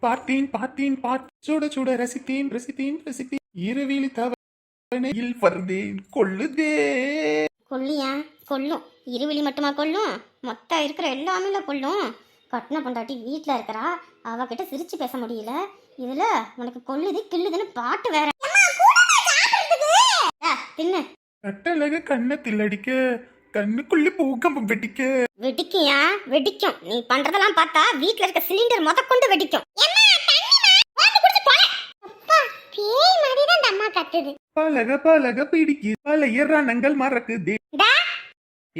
பார்த்தேன் பார்த்தேன் பார்த்து சுட சுட ரசித்தேன் ரசித்தேன் ரசித்தேன். இருவிழி தவணையில் வருதேன் கொள்ளுதே கொல்லியா? கொல்லும். இருவிழி மட்டுமா கொல்லும்? மொத்தம் இருக்கிற எல்லாமே கொல்லும். கட்டின பொண்டாட்டி வீட்டில் இருக்கிறா. அவகிட்ட சிரிச்சு பேச முடியல. இதுல உனக்கு கொல்லுது கில்லுதுன்னு பாட்டு வேற. தின்னு. கட்டழக கண்ணத்தில் அடிக்க கண்ணுக்குள்ளே பூக்கம்பம் வெட்டிக்க வெடிக்கியா? வெடிக்கும். நீ பண்றதெல்லாம் பார்த்தா வீட்ல இருக்க சிலிண்டர் முதற்கொண்டு வெடிக்கும். அம்மா கத்துது. பழக பழக பிடிக்கு பழைய ரணங்கள் மறக்குதே.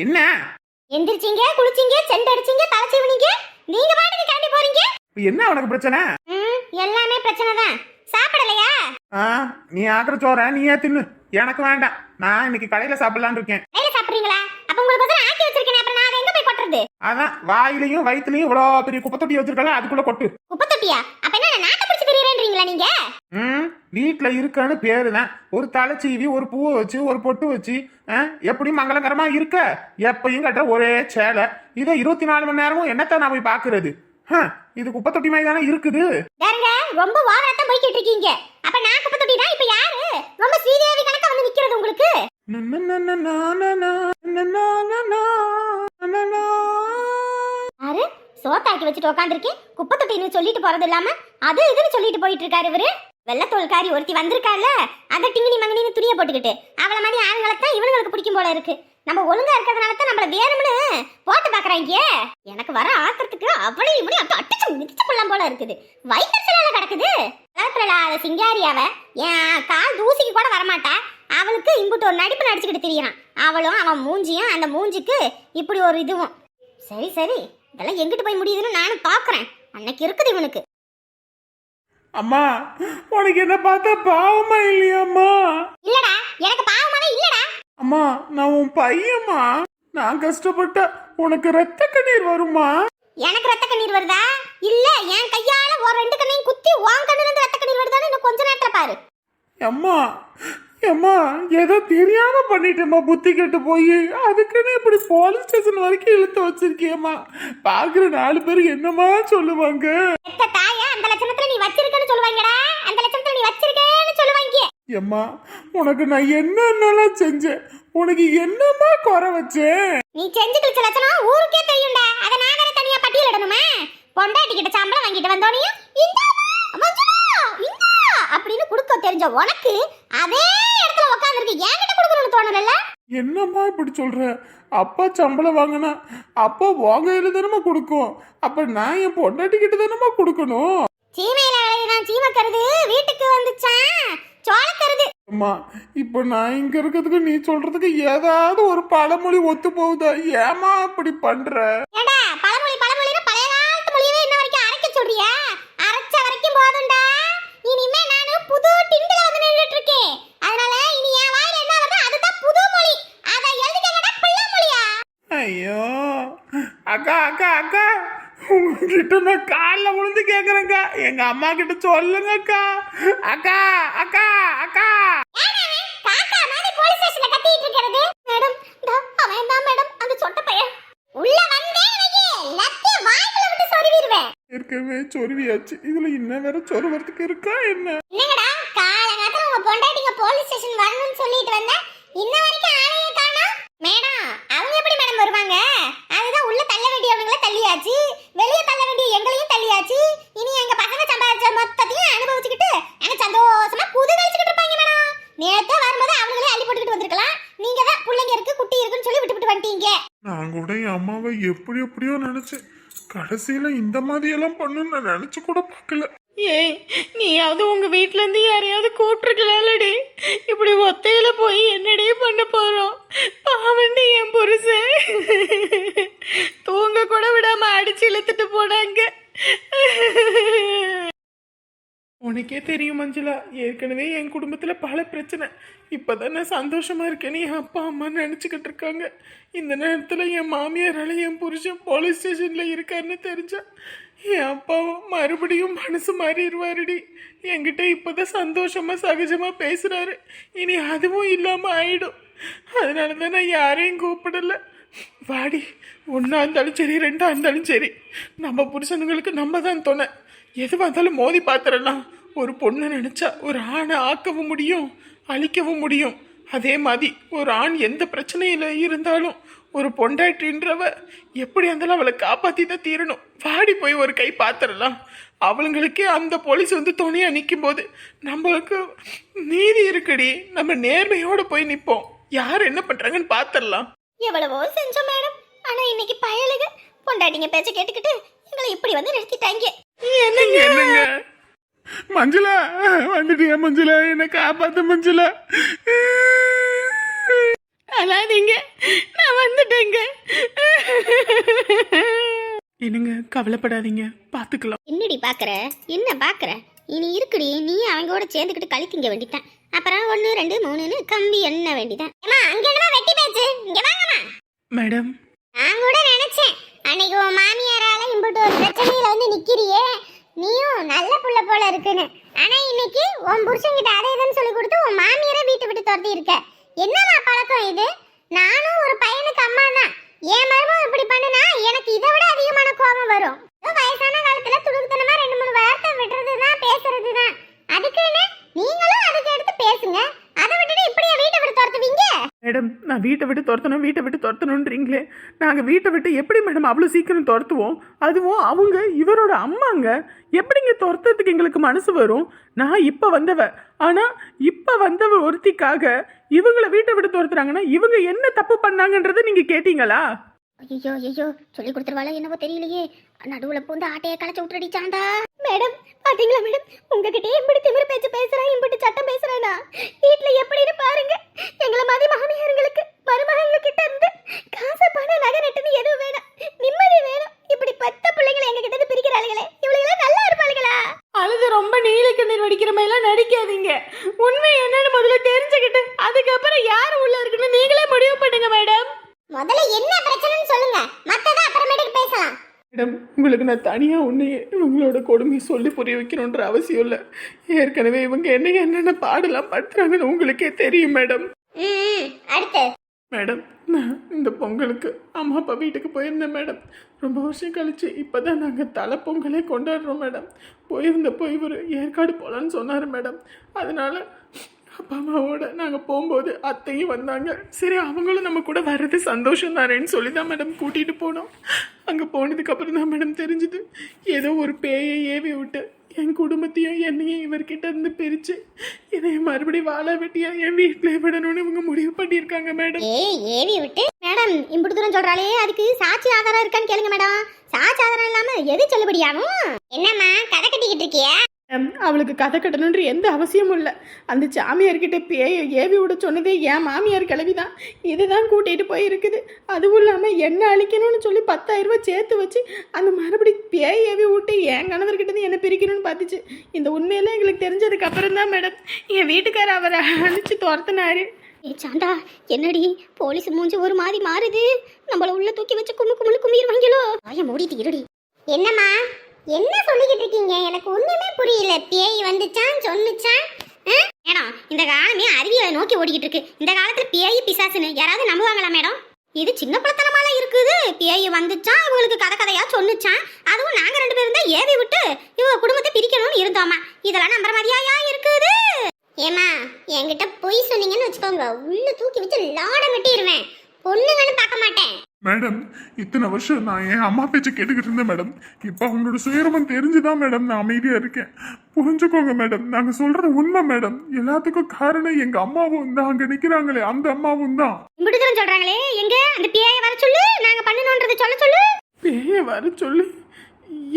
என்ன? எந்திரிச்சீங்க குளிச்சீங்க செண்ட் அடிச்சீங்க தலை சீவுனீங்க. நீங்க பாட்டுக்கு கிளம்பி போறீங்க. என்ன உனக்கு பிரச்சனை? எல்லாமே பிரச்சனை தான். சாப்பிடலையா? ஆ நீ ஆக்கிற சோற நீயே தின்னு. எனக்கு வேண்டாம். நான் இன்னைக்கு கடையில சாப்பிடலான்னு இருக்கேன். கொட்டுறது அதான் வாயிலையும் வயிற்றுலையும் இவ்வளோ பெரிய குப்பை தொட்டி வச்சிருக்கல அதுக்குள்ள கொட்டு குப்பை தொட்டியா அப்ப என்ன நாட்டை பிடிச்சி தெரியறேன்றீங்களா நீங்க ம் வீட்டில் இருக்கான்னு பேரு தான் ஒரு தலைச்சீவி ஒரு பூவை வச்சு ஒரு பொட்டு வச்சு எப்படி மங்களகரமா இருக்க எப்பயும் கட்டுற ஒரே சேலை இதை இருபத்தி நாலு மணி நேரமும் என்னத்த நான் போய் பார்க்கறது ஹ, இது குப்பை தொட்டி மாதிரி தானே இருக்குது யாருங்க ரொம்ப ஓவராத்தான் போய்கிட்டு இருக்கீங்க அப்ப நான் குப்பை தொட்டினா இப்ப யாரு ரொம்ப ஸ்ரீதேவி கணக்கா வந்து நிக்கிறது உங்களுக்கு அரு சோத்தாக்கி வச்சுட்டு உட்காந்துருக்கேன் குப்பை தொட்டின்னு சொல்லிட்டு போறது இல்லாம அது இதுன்னு சொல்லிட்டு போயிட்டு இருக்காரு இவரு வெள்ளத்தோல்காரி ஒருத்தி வந்திருக்கால அந்த டிங்கினி மங்கனின்னு துணியை போட்டுக்கிட்டு அவளை மாதிரி ஆண்களை தான் இவனுங்களுக்கு பிடிக்கும் போல இருக்கு நம்ம ஒழுங்கா இருக்கிறதுனால தான் நம்மள வேணும்னு போட்டு பாக்குறாங்க எனக்கு வர ஆத்திரத்துக்கு அவளை இப்படி அப்ப அடிச்சு மிதிச்சு கொள்ளலாம் போல இருக்குது வயிற்றுல கிடக்குது வளர்த்துல சிங்காரியாவ என் கால் தூசிக்கு கூட வரமாட்டா அவளுக்கு இம்புட்டு ஒரு நடிப்பு நடிச்சுக்கிட்டு தெரியறான். அவளும் அவன் மூஞ்சியும் அந்த மூஞ்சிக்கு இப்படி ஒரு இதுவும். சரி சரி இதெல்லாம் எங்கிட்டு போய் முடியுதுன்னு நானும் பாக்குறேன். அன்னைக்கு இருக்குது இவனுக்கு. அம்மா உனக்கு என்ன பார்த்தா பாவமா இல்லையாம்மா இல்லடா எனக்கு பாவமாவே இல்லடா. அம்மா நான் உன் பையம்மா. நான் கஷ்டப்பட்ட உனக்கு ரத்த கண்ணீர் வருமா? எனக்கு ரத்த கண்ணீர் வருதா? இல்ல என் கையால ஒரு ரெண்டு கண்ணையும் குத்தி உன் கண்ணுல இருந்து ரத்த கண்ணீர் வருதான்னு இன்னும் கொஞ்ச நேரத்துல பாரு. அம்மா அம்மா ஏதோ தெரியாம பண்ணிட்டேம்மா புத்தி கெட்டு போய். அதுக்குன்னு இப்படி போலீஸ் ஸ்டேஷன் வரைக்கும் இழுத்து வச்சிருக்கியம்மா. பாக்குற நாலு பேர் என்னம்மா சொல்லுவாங்க? எத்த தாய அந்த லட்சணத்துல நீ வச்சிருக்கன்னு சொல்லுவாங்கடா. அந்த லட்சணத்துல நீ வச்சிருக்கேன்னு சொல்லுவாங்க. அம்மா உனக்கு நான் என்னென்னலாம் செஞ்சேன்? உனக்கு என்னம்மா குறை வச்சேன்? நீ செஞ்சு கிழிச்ச லட்சணம் ஊருக்கே தெரியும்டா. அத நான் வேற தனியா பட்டியலிடணுமா பொண்டாட்டி கிட்ட சம்பளம் வாங்கிட்டு வந்தோனையும் இந்தா மஞ்சுளா, இந்தா அப்படின்னு கொடுக்க தெரிஞ்ச உனக்கு அதே இடத்துல உட்காந்துருக்கு என்கிட்ட கொடுக்கணும்னு தோணல என்னம்மா இப்படி சொல்ற? அப்பா சம்பளம் வாங்கினா அப்பா வாங்கையில தானம்மா கொடுக்கும். அப்ப நான் என் பொண்டாட்டி கிட்ட தானம்மா கொடுக்கணும்? சீமையில விளையிறான் சீமக்கருது வீட்டுக்கு வந்துச்சான் சோளக்கருது அம்மா இப்போ நான் இங்க இருக்கிறதுக்கு நீ சொல்றதுக்கு ஏதாவது ஒரு பழமொழி ஒத்து போகுதா? ஏமா அப்படி பண்ற ஏண்டா பழமொழி பழமொழின்னு பழைய காலத்து மொழியவே இன்ன வரைக்கும் அரைக்க சொல்றியா அரைச்ச வரைக்கும் போதும்டா இனிமே நானு புது டிண்டுல வந்து நின்றுட்டு இருக்கேன் அதனால இனி என் வாயில என்ன வருதோ அதுதான் புது மொழி அதை எழுதிக்கங்கடா பிள்ளை மொழியா ஐயோ அக்கா அக்கா அக்கா. உங்ககிட்ட நான் காலில் விழுந்து கேக்குறேங்க்கா எங்க அம்மா கிட்ட சொல்லுங்க அக்கா. அக்கா அக்கா வந்தே ஏற்கனவே சொருவியாச்சு. இதுல இன்னும் வேற சொருவறதுக்கு இருக்கா என்ன? என்னங்கடா? காலங்காலத்துல உங்க பொண்டாட்டிங்க போலீஸ் ஸ்டேஷன் வரணும்னு சொல்லிட்டு வந்தேன் இன்ன வரைக்கும் ஆளையே காணோம். மேடம் அவங்க எப்படி மேடம் வருவாங்க அதுதான் உள்ள தள்ள வேண்டியவங்கள தள்ளியாச்சு. வெளியே தள்ள வேண்டிய எங்களையும் தள்ளியாச்சு. இனி எங்க பசங்க சம்பாதிச்ச மொத்தத்தையும் அனுபவிச்சுக்கிட்டு அங்க சந்தோஷமா குதூகலிச்சுக்கிட்டு இருப்பாங்க மேடம். நேத்தே வரும்போது அவங்களே அள்ளி போட்டுக்கிட்டு வந்திருக்கலாம். நீங்க தான் பிள்ளைங்க இருக்கு குட்டி இருக்குன்னு சொல்லி விட்டு விட்டு வந்துட்டீங்க. நான் கூட என் அம்மாவை எப்படி எப்படியோ நினைச்சேன். கடைசியில இந்த மாதிரி எல்லாம் பண்ணுன்னு நான் நினைச்சு கூட பார்க்கல. ஏய் நீயாவது உங்கள் வீட்டிலேருந்து யாரையாவது கூப்பிட்ருக்கலாம்லடி இப்படி ஒத்தையில் போய் என்னடே பண்ண போகிறோம் பாவண்டி என் புருஷன். தூங்க கூட விடாமல் அடிச்சு இழுத்துட்டு போனாங்க உனக்கே தெரியும் மஞ்சுளா ஏற்கனவே என் குடும்பத்தில் பல பிரச்சனை. இப்பதான் நான் சந்தோஷமாக இருக்கேன்னு என் அப்பா அம்மா நினச்சிக்கிட்டு இருக்காங்க. இந்த நேரத்தில் என் மாமியாரால் என் புருஷன் போலீஸ் ஸ்டேஷனில் இருக்காருன்னு தெரிஞ்சா என் அப்பாவும் மறுபடியும் மனசு மாறிடுவாருடி. என்கிட்ட இப்போதான் சந்தோஷமாக சகஜமாக பேசுகிறாரு இனி அதுவும் இல்லாமல் ஆயிடும். அதனால தான் நான் யாரையும் கூப்பிடலை. வாடி ஒன்றா இருந்தாலும் சரி ரெண்டாக இருந்தாலும் சரி. நம்ம புருஷனுங்களுக்கு நம்ம தான் துணை. எதுவாக இருந்தாலும் மோதி பார்த்துடலாம் ஒரு பொண்ணை நினச்சா ஒரு ஆணை ஆக்கவும் முடியும் அழிக்கவும் முடியும். அதே மாதிரி ஒரு ஆண் எந்த பிரச்சனையில இருந்தாலும் ஒரு பொண்டாட்டின்றவ எப்படி இருந்தாலும் அவளை காப்பாத்தி தான் தீரணும். வாடி போய் ஒரு கை பார்த்துடலாம் அவளுங்களுக்கே அந்த போலீஸ் வந்து துணையா நிற்கும் போது நம்மளுக்கு நீதி இருக்குடி. நம்ம நேர்மையோட போய் நிற்போம் யார் என்ன பண்றாங்கன்னு பார்த்துடலாம் எவ்வளவோ செஞ்சோம் மேடம். ஆனா இன்னைக்கு பயலுக பொண்டாட்டிங்க பேச்ச கேட்டுக்கிட்டு எங்களை இப்படி வந்து நிறுத்திட்டாங்க. என்னங்க? மஞ்சுளா வந்துட்டியா மஞ்சுளா? என்ன காப்பாத்து மஞ்சுளா? அழாதீங்க நான் வந்துட்டேங்க. என்னங்க கவலைப்படாதீங்க. பாத்துக்கலாம். என்னடி பாக்குற? என்ன பாக்குற? இனி இருக்குடி நீ அவங்க கூட சேர்ந்துக்கிட்டு திங்க வேண்டிதான். அப்புறம் ஒன்னு ரெண்டு மூணுன்னு கம்பி எண்ண வேண்டிதான். அங்க என்னமா வெட்டி பேச்சு? இங்க வாங்கம்மா. மேடம். நான் கூட நினைச்சேன். அன்னைக்கு உன் மாமியாரால இம்புட்டு ஒரு பிரச்சனையில வந்து நிக்கிறியே. நீயும் நல்ல புள்ள போல இருக்குன்னு. ஆனா இன்னைக்கு உன் புருஷன்கிட்ட அதை இதுன்னு சொல்லி கொடுத்து உன் மாமியாரை வீட்டை விட்டு துரத்தி இருக்க என்னமா பழக்கம் இது? நானும் ஒரு பையனுக்கு அம்மா தான் என் மருமகம் இப்படி பண்ணு எனக்கு இதை விட அதிகமான கோபம் வரும் ஏதோ வயசான காலத்துல துடுக்குத்தனமா ரெண்டு மூணு வார்த்தை விடுறது தான் பேசுறது தான் அதுக்கு என்ன நீங்களும் அதுக்கு எடுத்து பேசுங்க அதை விட்டுட்டு இப்படியே வீட்டை விட்டு துரத்துவீங்க மேடம் நான் வீட்டை விட்டு துரத்தணும் வீட்டை விட்டு துரத்தணுன்றீங்களே நாங்கள் வீட்டை விட்டு எப்படி மேடம் அவ்வளோ சீக்கிரம் துரத்துவோம்? அதுவும் அவங்க இவரோட அம்மாங்க எப்படிங்க துரத்துறதுக்கு எங்களுக்கு மனசு வரும்? நான் இப்போ வந்தவ ஆனால் இப்போ வந்தவ ஒருத்திக்காக இவங்களை வீட்டை விட்டு துரத்துறாங்கன்னா இவங்க என்ன தப்பு பண்ணாங்கன்றதை நீங்கள் கேட்டீங்களா? ஐயோ ஐயோ சொல்லி கொடுத்துருவாளோ என்னவோ தெரியலையே. நடுவுல பூந்து ஆட்டையை களைச்சு விட்டுடிச்சாண்டா மேடம் பாத்தீங்களா மேடம்? உங்ககிட்ட எப்படி திமிரு பேச்சு பேசுறேன் இப்படி சட்டம் பேசுறேனா? வீட்டுல எப்படின்னு பாருங்க எங்களை மாதிரி மாமியாருங்களுக்கு மருமகங்க கிட்ட இருந்து காசு பணம் நகை நட்டுன்னு எதுவும் வேணாம் நிம்மதி வேணும் இப்படி பத்த பிள்ளைங்களை எங்க கிட்ட இருந்து பிரிக்கிறாளுங்களே இவளுங்க நல்லா இருப்பாளுங்களா அழுது ரொம்ப நீல கண்ணீர் வடிக்கிற மாதிரிலாம் நடிக்காதீங்க உண்மை என்னன்னு முதல்ல தெரிஞ்சுக்கிட்டு அதுக்கப்புறம் யார் உள்ள இருக்குன்னு நீங்களே முடிவு பண்ணுங்க மேடம் முதல்ல என்ன பிரச்சனைன்னு சொல்லுங்க மத்தத அப்புறமேட்டுக்கு பேசலாம் மேடம் உங்களுக்கு நான் தனியாக உன்னையே இவங்களோட கொடுமையை சொல்லி புரிய வைக்கணுன்ற அவசியம் இல்லை. ஏற்கனவே இவங்க என்ன என்னென்ன பாடலாம் படுத்துறாங்கன்னு உங்களுக்கே தெரியும் மேடம். மேடம் நான் இந்த பொங்கலுக்கு அம்மா அப்பா வீட்டுக்கு போயிருந்தேன் மேடம். ரொம்ப வருஷம் கழிச்சு இப்போ தான் நாங்கள் தலை பொங்கலே கொண்டாடுறோம் மேடம். போயிருந்தப்போ இவர் ஏற்காடு போகலான்னு சொன்னார் மேடம். அதனால அப்பா அம்மாவோட நாங்கள் போகும்போது அத்தையும் வந்தாங்க. சரி அவங்களும் நம்ம கூட வர்றது சந்தோஷம் தானேன்னு சொல்லி தான் மேடம் கூட்டிகிட்டு போனோம். அங்கே போனதுக்கப்புறம் தான் மேடம் தெரிஞ்சுது. ஏதோ ஒரு பேயை ஏவி விட்டு என் குடும்பத்தையும் என்னையும் இவர்கிட்ட இருந்து பிரித்து இதை மறுபடியும் வாழ வெட்டியா என் வீட்டில் விடணும்னு இவங்க முடிவு பண்ணியிருக்காங்க மேடம் ஏய் ஏவி விட்டு? மேடம் இப்படி தூரம் சொல்கிறாளே அதுக்கு சாட்சி ஆதாரம் இருக்கான்னு கேளுங்க மேடம் சாட்சி ஆதாரம் இல்லாமல் எது சொல்லுபடியாகும்? என்னம்மா கதை கட்டிக்கிட்டு இருக்கியா? அவளுக்கு கதை கட்டணுன்ற எந்த அவசியமும் இல்லை. அந்த சாமியார்கிட்ட பேயை ஏவி விட சொன்னதே என் மாமியார் கிளவி தான் இதுதான் கூட்டிகிட்டு போய் இருக்குது அதுவும் இல்லாமல் என்ன அழிக்கணும்னு சொல்லி பத்தாயிரம் ரூபாய் சேர்த்து வச்சு அந்த மறுபடி பேய் ஏவி விட்டு என் கணவர்கிட்ட என்ன பிரிக்கணும்னு பார்த்துச்சு இந்த உண்மையெல்லாம் எங்களுக்கு தெரிஞ்சதுக்கு அப்புறம் தான் மேடம் என் வீட்டுக்காரர் அவரை அழிச்சு துரத்துனாரு. ஏ சாண்டா என்னடி? போலீஸ் மூஞ்சி ஒரு மாதிரி மாறுது. நம்மள உள்ள தூக்கி வச்சு கும்மு கும்முன்னு கும்பிடுவாங்களோ வாய மூடிட்டு இருடி. என்னம்மா? என்ன சொல்லிக்கிட்டு இருக்கீங்க? எனக்கு ஒண்ணுமே புரியல. பேய் வந்துச்சான் சொன்னுச்சான் மேடம் இந்த காலமே அறிவியலை நோக்கி ஓடிக்கிட்டு இருக்கு. இந்த காலத்துல பேய் பிசாசுன்னு யாராவது நம்புவாங்களா மேடம்? இது சின்ன பழத்தனமால இருக்குது. பேய் வந்துச்சான் இவங்களுக்கு கதை கதையா சொன்னுச்சான் அதுவும் நாங்க ரெண்டு பேரும் தான் ஏவி விட்டு இவங்க குடும்பத்தை பிரிக்கணும்னு இருந்தோமா? இதெல்லாம் நம்புற மாதிரியா இருக்குது? ஏமா என்கிட்ட பொய் சொன்னீங்கன்னு வச்சுக்கோங்க. உள்ள தூக்கி வச்சு லாடம் வெட்டிடுவேன் பொண்ணுங்கன்னு பார்க்க மாட்டேன். மேடம் இத்தனை வருஷம் நான் என் அம்மா பேச்சை கேட்டுக்கிட்டு இருந்தேன் மேடம். இப்போ அவங்களோட சுயரமம் தெரிஞ்சுதான் மேடம் நான் அமைதியா இருக்கேன். புரிஞ்சுக்கோங்க மேடம். நாங்க சொல்றது உண்மை மேடம். எல்லாத்துக்கும் காரணம் எங்க அம்மாவும் தான். அங்க நிக்கிறாங்களே அந்த அம்மாவும் தான். இப்படி தூரம் சொல்றாங்களே எங்க? அந்த பிஏயை வர சொல்லு. நாங்க பண்ணணும்ன்றதை சொல்ல சொல்லு. பேய வர சொல்லி.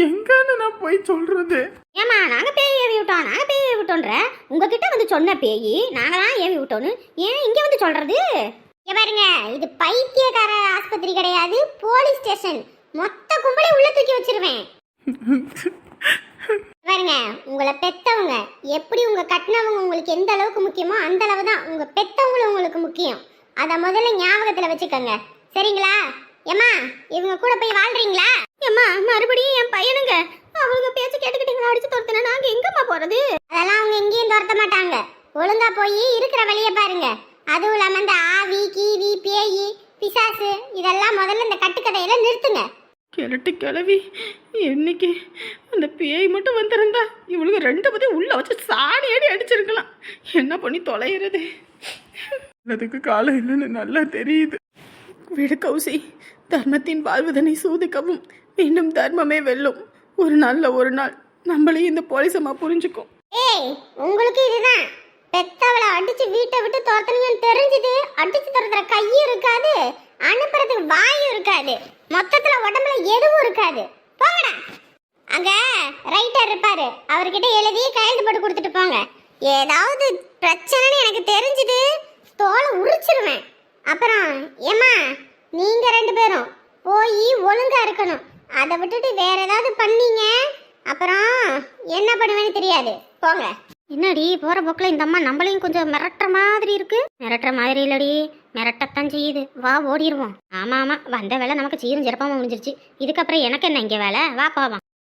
எங்கன்னு நான் போய் சொல்றது? ஏமா நாங்க பேய் ஏவி விட்டோம். நாங்க பேய் ஏவி விட்டோன்ற? உங்ககிட்ட வந்து சொன்ன பேய் நாங்க தான் ஏவி விட்டோன்னு ஏன் இங்க வந்து சொல்றது? இங்க பாருங்க இது பைத்தியக்கார ஆஸ்பத்திரி கிடையாது போலீஸ் ஸ்டேஷன். மொத்த கும்பலை உள்ள தூக்கி வச்சிருவேன். பாருங்க உங்களை பெத்தவங்க எப்படி உங்க கட்டினவங்க உங்களுக்கு எந்த அளவுக்கு முக்கியமோ அந்த அளவு தான் உங்க பெத்தவங்களும் உங்களுக்கு முக்கியம். அதை முதல்ல ஞாபகத்துல வச்சுக்கோங்க. சரிங்களா? ஏம்மா இவங்க கூட போய் வாழ்றீங்களா? ஏம்மா மறுபடியும் என் பையனுங்க அவங்க பேச்சு கேட்டுக்கிட்டு அடிச்சு துரத்துனா நாங்க எங்கம்மா போறது? அதெல்லாம் அவங்க எங்கேயும் துரத்த மாட்டாங்க. ஒழுங்கா போய் இருக்கிற வழியை பாருங்க. அதுவும் இல்லாம இந்த ஆவி கீவி பேய் பிசாசு இதெல்லாம் முதல்ல இந்த கட்டுக்கதையில நிறுத்துங்க. கிழட்டு கிளவி என்னைக்கு அந்த பேய் மட்டும் வந்திருந்தா இவளுக்கு ரெண்டு பத்தி உள்ள வச்சு சாணி அடி அடிச்சிருக்கலாம். என்ன பண்ணி தொலைகிறது அதுக்கு காலம் இல்லைன்னு நல்லா தெரியுது. விடு கௌசி தர்மத்தின் வாழ்வதனை சூதுக்கவும் மீண்டும் தர்மமே வெல்லும். ஒரு நாள்ல ஒரு நாள் நம்மளையும் இந்த போலீஸம்மா புரிஞ்சுக்கும். ஏய் உங்களுக்கு இதுதான். பெத்தவளை அடிச்சு வீட்டை விட்டு துரத்துனீங்கன்னு தெரிஞ்சது. அடிச்சு துரத்துற கையும் இருக்காது அனுப்புறதுக்கு வாயும் இருக்காது. மொத்தத்துல உடம்புல எதுவும் இருக்காது. போங்கடா. அங்க ரைட்டர் இருப்பாரு. அவர்கிட்ட எழுதி கையெழுத்து போட்டு கொடுத்துட்டு போங்க. ஏதாவது பிரச்சனைன்னு எனக்கு தெரிஞ்சது. தோலை உரிச்சிருவேன். அப்புறம் ஏம்மா நீங்க ரெண்டு பேரும் போய் ஒழுங்கா இருக்கணும். அதை விட்டுட்டு வேற ஏதாவது பண்ணீங்க? அப்புறம் என்ன பண்ணுவேன்னு தெரியாது. போங்க. என்னடி போகிற போக்கில் இந்த அம்மா நம்மளையும் கொஞ்சம் மிரட்டுற மாதிரி இருக்கு? மிரட்டுற மாதிரி இல்லடி. மிரட்டத்தான் செய்யுது. வா ஓடிடுவோம் ஆமாம் ஆமாம் வந்த வேலை நமக்கு சீரும் சிறப்பாக முடிஞ்சிருச்சு. இதுக்கப்புறம் எனக்கு என்ன இங்கே வேலை? வா போவோம்.